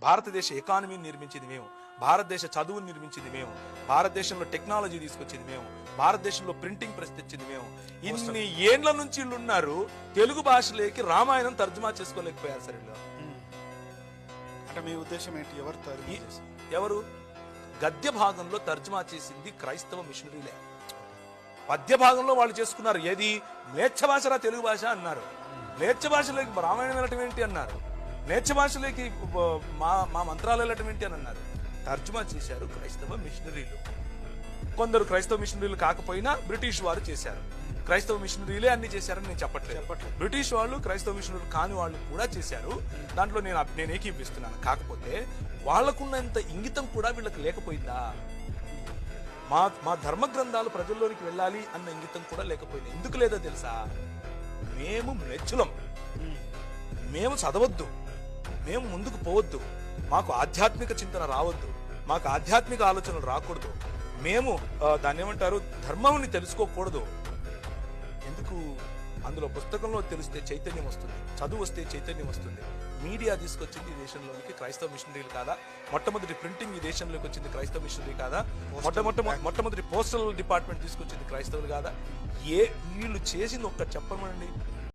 భారతదేశ ఎకానమీని నిర్మించింది మేము. భారతదేశ చదువుని నిర్మించింది మేము. భారతదేశంలో టెక్నాలజీ తీసుకొచ్చింది మేము. భారతదేశంలో ప్రింటింగ్ ప్రెస్ తెచ్చింది మేము. ఇన్ని ఏండ్ల నుంచి వీళ్ళు ఉన్నారు తెలుగు భాషలోకి రామాయణం తర్జుమా చేసుకోలేకపోయారు సార్ అంటే మీ ఉద్దేశం ఏంటి? ఎవరు ఎవరు? గద్య భాగంలో తర్జుమా చేసింది క్రైస్తవ మిషనరీలే. పద్య భాగంలో వాళ్ళు చేసుకున్నారు. ఏది? మ్లేచ్ఛ భాషరా తెలుగు భాష అన్నారు. మ్లేచ్ఛ భాషలోకి రామాయణం వెళ్ళటం ఏంటి అన్నారు. మ్లేచ్ఛ భాషలోకి మా మా మంత్రాలు వెళ్ళటం ఏంటి అని అన్నారు. తర్జుమా చేశారు క్రైస్తవ మిషనరీలు. కొందరు క్రైస్తవ మిషనరీలు కాకపోయినా బ్రిటిష్ వారు చేశారు. క్రైస్తవ మిషనరీలే అన్ని చేశారని నేను చెప్పట్లేదు. చెప్పట్లేదు. బ్రిటిష్ వాళ్ళు క్రైస్తవ మిషనరీలు కాని వాళ్ళు కూడా చేశారు. దాంట్లో నేను నేను ఏకీపిస్తున్నాను కాకపోతే వాళ్ళకున్నంత ఇంగితం కూడా వీళ్ళకి లేకపోయిందా? మా మా ధర్మ గ్రంథాలు ప్రజల్లోనికి వెళ్ళాలి అన్న ఇంగితం కూడా లేకపోయింది? ఎందుకు లేదో తెలుసా? మేము మెచ్చులం మేము చదవద్దు. మేము ముందుకు పోవద్దు. మాకు ఆధ్యాత్మిక చింతన రావద్దు. మాకు ఆధ్యాత్మిక ఆలోచనలు రాకూడదు. మేము దాన్ని ఏమంటారు ధర్మంని తెలుసుకోకూడదు. ఎందుకు? అందులో పుస్తకంలో తెలిస్తే చైతన్యం వస్తుంది. చదువు వస్తే చైతన్యం వస్తుంది. మీడియా తీసుకొచ్చింది ఈ దేశంలోనికి క్రైస్తవ మిషనరీలు కాదా? మొట్టమొదటి ప్రింటింగ్ ఈ దేశంలోకి వచ్చింది క్రైస్తవ మిషనరీ కాదా? మొట్టమొదటి మొట్టమొదటి పోస్టల్ డిపార్ట్మెంట్ తీసుకొచ్చింది క్రైస్తవులు కాదా? ఏ వీళ్ళు చేసింది ఒక్క చెప్పమండి